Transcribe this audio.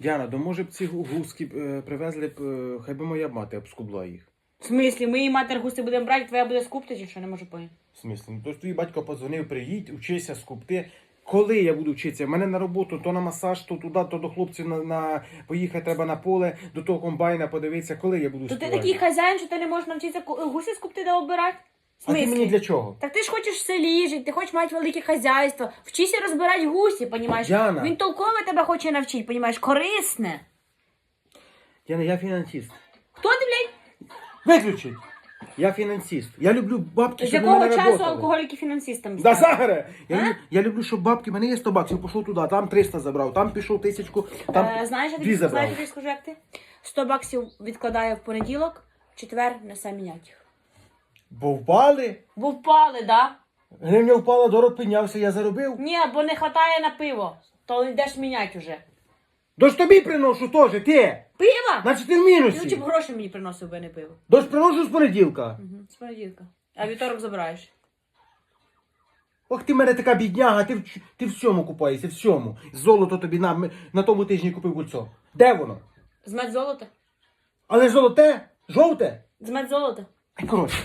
Діана, то може б ці гуски е, привезли б, е, хай би моя мати обскубла їх. В смислі, ми її матер гуси будемо брати, твоя буде скупти, чи що не можу поняти. В смислі, ну то ж твій батько подзвонив, приїдь, вчися скупти. Коли я буду вчитися? Мене на роботу, то на масаж, то туди, то до хлопців на, на поїхати треба на поле, до того комбайна подивитися, коли я буду То ти співати. такий хазяїн, що ти не можеш навчитися ку- гуси скупти та обирати? В А ти мені для чого? Так ти ж хочеш в селі жити, ти хочеш мати велике хазяйство. Вчися розбирати гусі, понімаєш? Діана. Він толково тебе хоче навчити, понімаєш, корисне. Яна, я фінансист. Хто ти, блядь? Виключи! Я фінансист. Я люблю бабки, З щоб якого мене часу работали. алкоголіки фінансистами Да, стали? Я, А? люблю, я люблю, щоб бабки, мене є 100 баксів, пішов туди, там 300 забрав, там пішов тисячку, там Е, знаєш, я дві забрав. знаєш, я тобі скажу, як ти? 100 баксів відкладаю в понеділок, в четвер несе міняти їх. Бо впали, Бо впали, да? гривня впала, дорог піднявся, я заробив. Ні, бо не хватає на пиво. То йдеш міняти вже. Дощ тобі приношу теж, ти! Пиво? Значить ти в Ти лучше мінусі. б гроші мені приносив би не пиво. Дощ приношу з понеділка. Угу. З понеділка. А вівторок забираєш. Ох ти мене така бідняга, ти в, ч- ти в всьому купаєшся, в всьому. Золото тобі на, на тому тижні купив кульцо. Де воно? З медзолота? Але золоте? Жовте? З медзолота? Ай, коротше.